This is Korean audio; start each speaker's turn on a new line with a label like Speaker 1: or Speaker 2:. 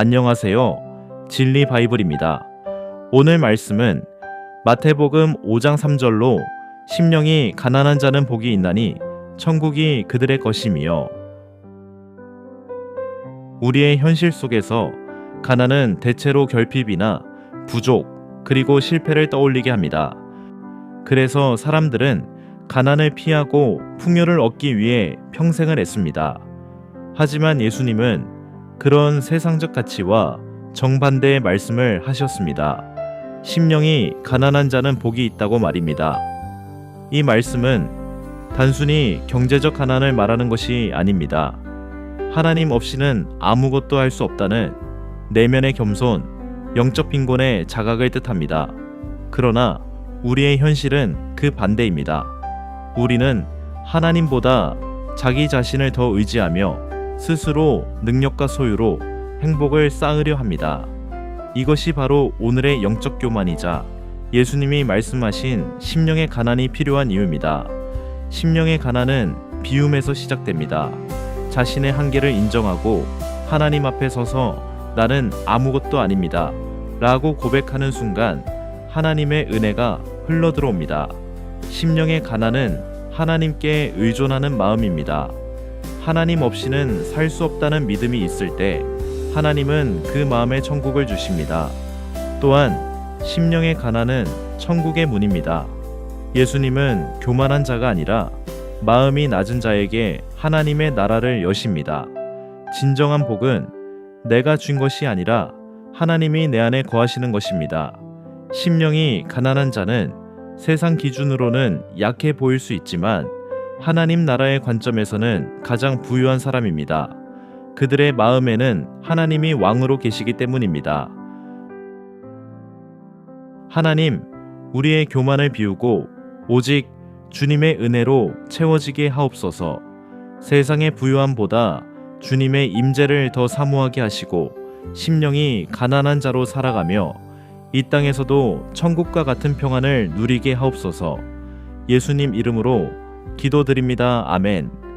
Speaker 1: 안녕하세요. 진리 바이블입니다. 오늘 말씀은 마태복음 5장 3절로 심령이 가난한 자는 복이 있나니 천국이 그들의 것이며 우리의 현실 속에서 가난은 대체로 결핍이나 부족 그리고 실패를 떠올리게 합니다. 그래서 사람들은 가난을 피하고 풍요를 얻기 위해 평생을 애씁니다. 하지만 예수님은 그런 세상적 가치와 정반대의 말씀을 하셨습니다. 심령이 가난한 자는 복이 있다고 말입니다. 이 말씀은 단순히 경제적 가난을 말하는 것이 아닙니다. 하나님 없이는 아무것도 할 수 없다는 내면의 겸손, 영적 빈곤의 자각을 뜻합니다. 그러나 우리의 현실은 그 반대입니다. 우리는 하나님보다 자기 자신을 더 의지하며 스스로 능력과 소유로 행복을 쌓으려 합니다. 이것이 바로 오늘의 영적 교만이자 예수님이 말씀하신 심령의 가난이 필요한 이유입니다. 심령의 가난은 비움에서 시작됩니다. 자신의 한계를 인정하고 하나님 앞에 서서 나는 아무것도 아닙니다. 라고 고백하는 순간 하나님의 은혜가 흘러 들어옵니다. 심령의 가난은 하나님께 의존하는 마음입니다. 하나님 없이는 살 수 없다는 믿음이 있을 때 하나님은 그 마음에 천국을 주십니다. 또한 심령의 가난은 천국의 문입니다. 예수님은 교만한 자가 아니라 마음이 낮은 자에게 하나님의 나라를 여십니다. 진정한 복은 내가 준 것이 아니라 하나님이 내 안에 거하시는 것입니다. 심령이 가난한 자는 세상 기준으로는 약해 보일 수 있지만 하나님 나라의 관점에서는 가장 부유한 사람입니다. 그들의 마음에는 하나님이 왕으로 계시기 때문입니다. 하나님, 우리의 교만을 비우고 오직 주님의 은혜로 채워지게 하옵소서. 세상의 부유함보다 주님의 임재를 더 사모하게 하시고 심령이 가난한 자로 살아가며 이 땅에서도 천국과 같은 평안을 누리게 하옵소서. 예수님 이름으로 기도드립니다. 아멘.